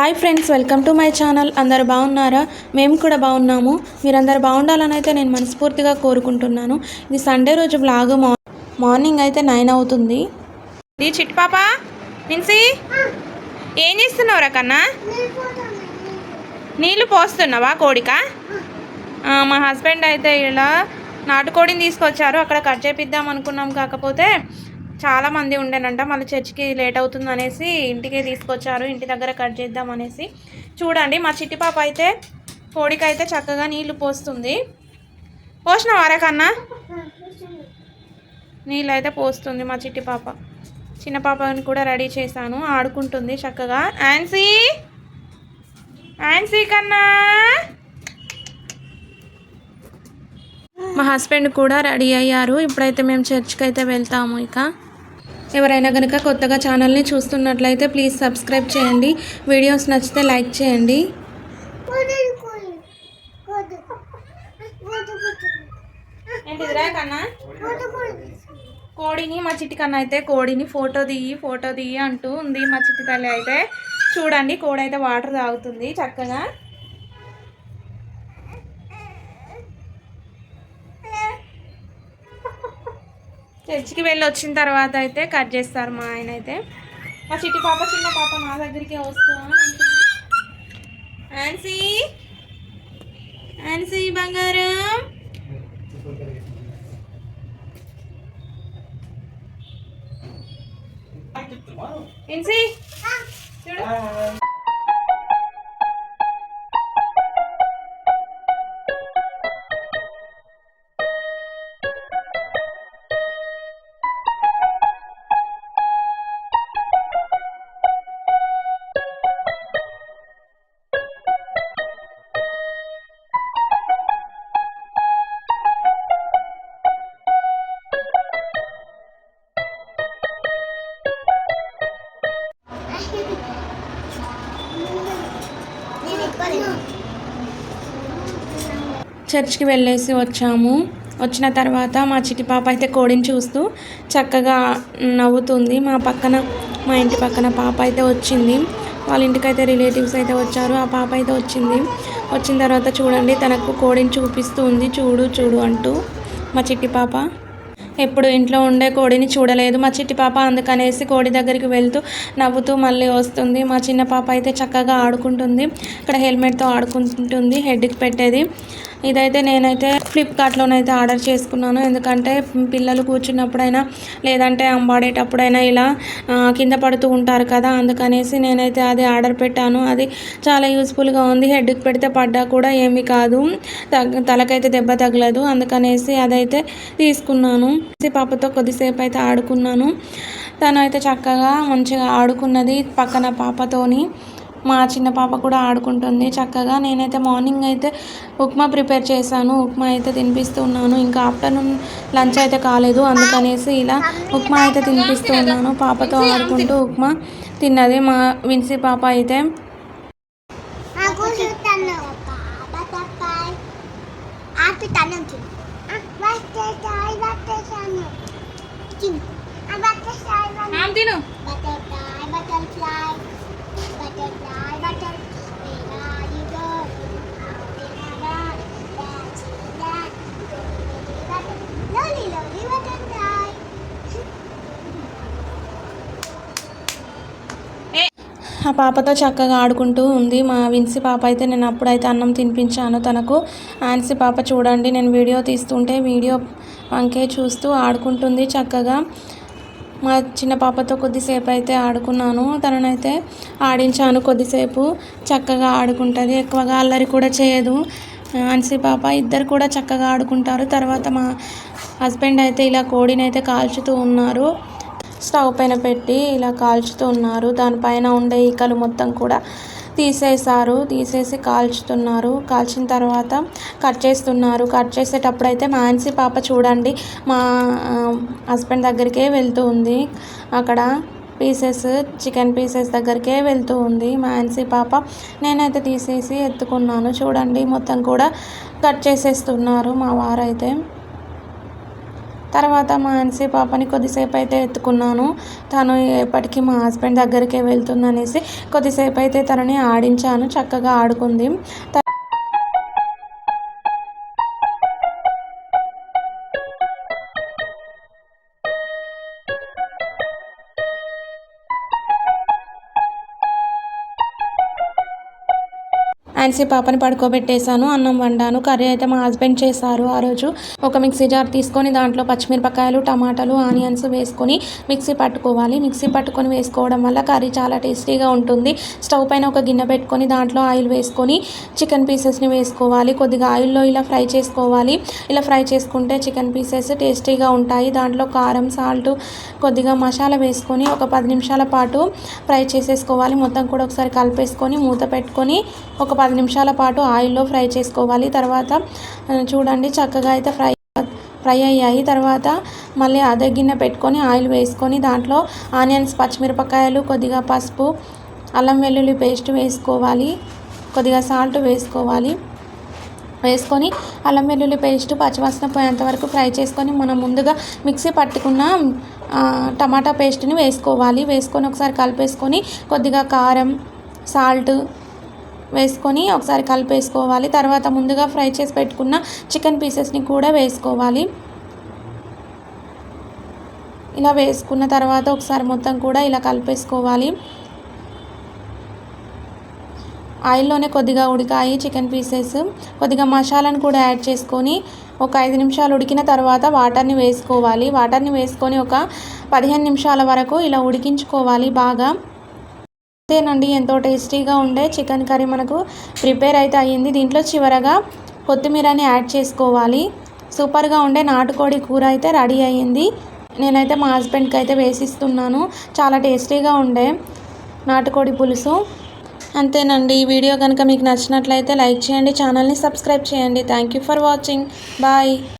Hi friends welcome to my channel. అందరు బాగున్నారా? మేము కూడా బాగున్నాము. మీరందరు బాగుండాలని అయితే నేను మనస్ఫూర్తిగా కోరుకుంటున్నాను. ఇది సండే రోజు బ్లాగ్ మార్నింగ్ అయితే నైన్ అవుతుంది. ఇది చిట్ పాప? నిన్సి? ఏం చేస్తున్నావురా కన్నా? నీళ్ళు పోస్తున్నావా కోడిక? మా హస్బెండ్ అయితే ఇలా నాటుకోడిని తీసుకొచ్చారు. అక్కడ కట్ చేపిద్దాం అనుకున్నాం. కాకపోతే చాలా మంది ఉండేనంట మళ్ళీ చర్చికి లేట్ అవుతుంది అనేసి ఇంటికి తీసుకొచ్చారు ఇంటి దగ్గర కట్ చేద్దాం అనేసి. చూడండి మా చిట్టి పాప అయితే కోడికి అయితే చక్కగా నీళ్ళు పోస్తుంది. పోసిన వారకన్నా నీళ్ళు అయితే పోస్తుంది మా చిట్టి పాప. చిన్న పాపని కూడా రెడీ చేశాను ఆడుకుంటుంది చక్కగా. యాన్సీ ఆన్సీ కన్నా! మా హస్బెండ్ కూడా రెడీ అయ్యారు ఇప్పుడైతే మేము చర్చ్కి అయితే వెళ్తాము ఇక. ఎవరైనా కనుక కొత్తగా ఛానల్ని చూస్తున్నట్లయితే ప్లీజ్ సబ్స్క్రైబ్ చేయండి. వీడియోస్ నచ్చితే లైక్ చేయండి. కోడిని మా చిట్టి కన్నా అయితే కోడిని ఫోటో దిగి ఫోటో దిగి అంటూ ఉంది మా చిట్టి తల్లి అయితే. చూడండి కోడి అయితే వాటర్ తాగుతుంది చక్కగా. చర్చికి వెళ్ళి వచ్చిన తర్వాత అయితే కట్ చేస్తారు మా ఆయన అయితే. మా చిట్టి పాప చిన్న పాప మా దగ్గరికి వస్తా ఆన్సీ ఆన్సీ బంగారం. ఎన్సీ చూడు. చర్చ్కి వెళ్ళేసి వచ్చాము. వచ్చిన తర్వాత మా చిట్టి పాప అయితే కోడిని చూస్తూ చక్కగా నవ్వుతుంది. మా పక్కన మా ఇంటి పక్కన పాప అయితే వచ్చింది. వాళ్ళ ఇంటికి అయితే రిలేటివ్స్ అయితే వచ్చారు. ఆ పాప అయితే వచ్చింది. వచ్చిన తర్వాత చూడండి తనకు కోడిని చూపిస్తూ ఉంది. చూడు చూడు అంటూ మా చిట్టి పాప. ఎప్పుడు ఇంట్లో ఉండే కోడిని చూడలేదు. మా చిట్టి పాప అందుకనేసి కోడి దగ్గరికి వెళ్తూ నవ్వుతూ మళ్ళీ వస్తుంది. మా చిన్న పాప అయితే చక్కగా ఆడుకుంటుంది. ఇక్కడ హెల్మెట్తో ఆడుకుంటుంది. హెడ్కి పెట్టేది. ఇదైతే నేనైతే ఫ్లిప్కార్ట్లోనైతే ఆర్డర్ చేసుకున్నాను. ఎందుకంటే పిల్లలు కూర్చున్నప్పుడైనా లేదంటే అంబాడేటప్పుడైనా ఇలా కింద పడుతూ ఉంటారు కదా. అందుకనేసి నేనైతే అది ఆర్డర్ పెట్టాను. అది చాలా యూస్ఫుల్గా ఉంది. హెడ్కి పెడితే పడ్డా కూడా ఏమీ కాదు. తలకైతే దెబ్బ తగలదు. అందుకనేసి అదైతే తీసుకున్నాను. పాపతో కొద్దిసేపు అయితే ఆడుకున్నాను. తను అయితే చక్కగా మంచిగా ఆడుకున్నది పక్కన పాపతోని. మా చిన్న పాప కూడా ఆడుకుంటుంది. చక్కగా నేనైతే మార్నింగ్ అయితే ఉప్మా ప్రిపేర్ చేశాను. ఉప్మా అయితే తినిపిస్తున్నాను. ఇంకా ఆఫ్టర్నూన్ లంచ్ అయితే కాలేదు. అందుకనేసి ఇలా ఉప్మా అయితే తినిపిస్తూ ఉన్నాను పాపతో ఆడుకుంటూ ఉప్మా తిన్నది మా విన్సీ పాప అయితే. తిను. ఆ పాపతో చక్కగా ఆడుకుంటూ ఉంది. మా విన్సీ పాప అయితే నేను అప్పుడైతే అన్నం తినిపించాను తనకు. ఆన్సీ పాప చూడండి నేను వీడియో తీస్తుంటే వీడియో వంకే చూస్తూ ఆడుకుంటుంది చక్కగా. మా చిన్న పాపతో కొద్దిసేపు అయితే ఆడుకున్నాను. తననైతే ఆడించాను కొద్దిసేపు. చక్కగా ఆడుకుంటుంది. ఎక్కువగా అల్లరి కూడా చేయదు. ఆన్సీ పాప ఇద్దరు కూడా చక్కగా ఆడుకుంటారు. తర్వాత మా హస్బెండ్ అయితే ఇలా కోడిని అయితే కాల్చుతూ ఉన్నారు. స్టవ్ పైన పెట్టి ఇలా కాల్చుతూ ఉన్నారు. దానిపైన ఉండే ఈకలు మొత్తం కూడా తీసేశారు. తీసేసి కాల్చుతున్నారు. కాల్చిన తర్వాత కట్ చేస్తున్నారు. కట్ చేసేటప్పుడు అయితే మాన్సీ పాప చూడండి మా హస్బెండ్ దగ్గరికే వెళ్తూ ఉంది. అక్కడ పీసెస్ చికెన్ పీసెస్ దగ్గరికే వెళ్తూ ఉంది. మాన్సీ పాప నేనైతే తీసేసి ఎత్తుకున్నాను. చూడండి మొత్తం కూడా కట్ చేసేస్తున్నారు మా వారైతే. తర్వాత మా అన్సీ పాపని కొద్దిసేపు అయితే ఎత్తుకున్నాను. తను ఎప్పటికీ మా హస్బెండ్ దగ్గరికే వెళ్తుందనేసి కొద్దిసేపు అయితే తనని ఆడించాను. చక్కగా ఆడుకుంది. ఆన్సీ పాపని పడుకోబెట్టేశాను అన్నం వండాను కర్రీ అయితే మా హస్బెండ్ చేశారు ఆ రోజు. ఒక మిక్సీ జార్ తీసుకొని దాంట్లో పచ్చిమిరపకాయలు టమాటాలు ఆనియన్స్ వేసుకొని మిక్సీ పట్టుకోవాలి. మిక్సీ పట్టుకొని వేసుకోవడం వల్ల కర్రీ చాలా టేస్టీగా ఉంటుంది. స్టవ్ పైన ఒక గిన్నె పెట్టుకొని దాంట్లో ఆయిల్ వేసుకొని చికెన్ పీసెస్ని వేసుకోవాలి. కొద్దిగా ఆయిల్లో ఇలా ఫ్రై చేసుకోవాలి. ఇలా ఫ్రై చేసుకుంటే చికెన్ పీసెస్ టేస్టీగా ఉంటాయి. దాంట్లో కారం సాల్ట్ కొద్దిగా మసాలా వేసుకొని ఒక పది నిమిషాల పాటు ఫ్రై చేసేసుకోవాలి. మొత్తం కూడా ఒకసారి కలిపేసుకొని మూత పెట్టుకొని ఒక పది నిమిషాల పాటు ఆయిల్లో ఫ్రై చేసుకోవాలి. తర్వాత చూడండి చక్కగా అయితే ఫ్రై ఫ్రై అయ్యాయి. తర్వాత మళ్ళీ అదే గిన్నె పెట్టుకొని ఆయిల్ వేసుకొని దాంట్లో ఆనియన్స్ పచ్చిమిరపకాయలు కొద్దిగా పసుపు అల్లం వెల్లుల్లి పేస్ట్ వేసుకోవాలి. కొద్దిగా సాల్ట్ వేసుకోవాలి. వేసుకొని అల్లం వెల్లుల్లి పేస్ట్ పచ్చివాసన పోయేంత వరకు ఫ్రై చేసుకొని మనం ముందుగా మిక్సీ పట్టుకున్న టమాటా పేస్ట్ని వేసుకోవాలి. వేసుకొని ఒకసారి కలిపేసుకొని కొద్దిగా కారం సాల్ట్ వేసుకొని ఒకసారి కలిపేసుకోవాలి. తర్వాత ముందుగా ఫ్రై చేసి పెట్టుకున్న చికెన్ పీసెస్ని కూడా వేసుకోవాలి. ఇలా వేసుకున్న తర్వాత ఒకసారి మొత్తం కూడా ఇలా కలిపేసుకోవాలి. ఆయిల్లోనే కొద్దిగా ఉడికాయి చికెన్ పీసెస్. కొద్దిగా మసాలాను కూడా యాడ్ చేసుకొని ఒక ఐదు నిమిషాలు ఉడికిన తర్వాత వాటర్ని వేసుకోవాలి. వాటర్ని వేసుకొని ఒక పదిహేను నిమిషాల వరకు ఇలా ఉడికించుకోవాలి బాగా. అంతేనండి. ఎంతో టేస్టీగా ఉండే చికెన్ కర్రీ మనకు ప్రిపేర్ అయితే అయ్యింది. దీంట్లో చివరగా కొత్తిమీరని యాడ్ చేసుకోవాలి. సూపర్గా ఉండే నాటుకోడి కూర అయితే రెడీ అయ్యింది. నేనైతే మా హస్బెండ్కి అయితే వేసిస్తున్నాను. చాలా టేస్టీగా ఉండే నాటుకోడి పులుసు. అంతేనండి. ఈ వీడియో కనుక మీకు నచ్చినట్లయితే లైక్ చేయండి ఛానల్ని సబ్స్క్రైబ్ చేయండి. Thank you for watching. Bye.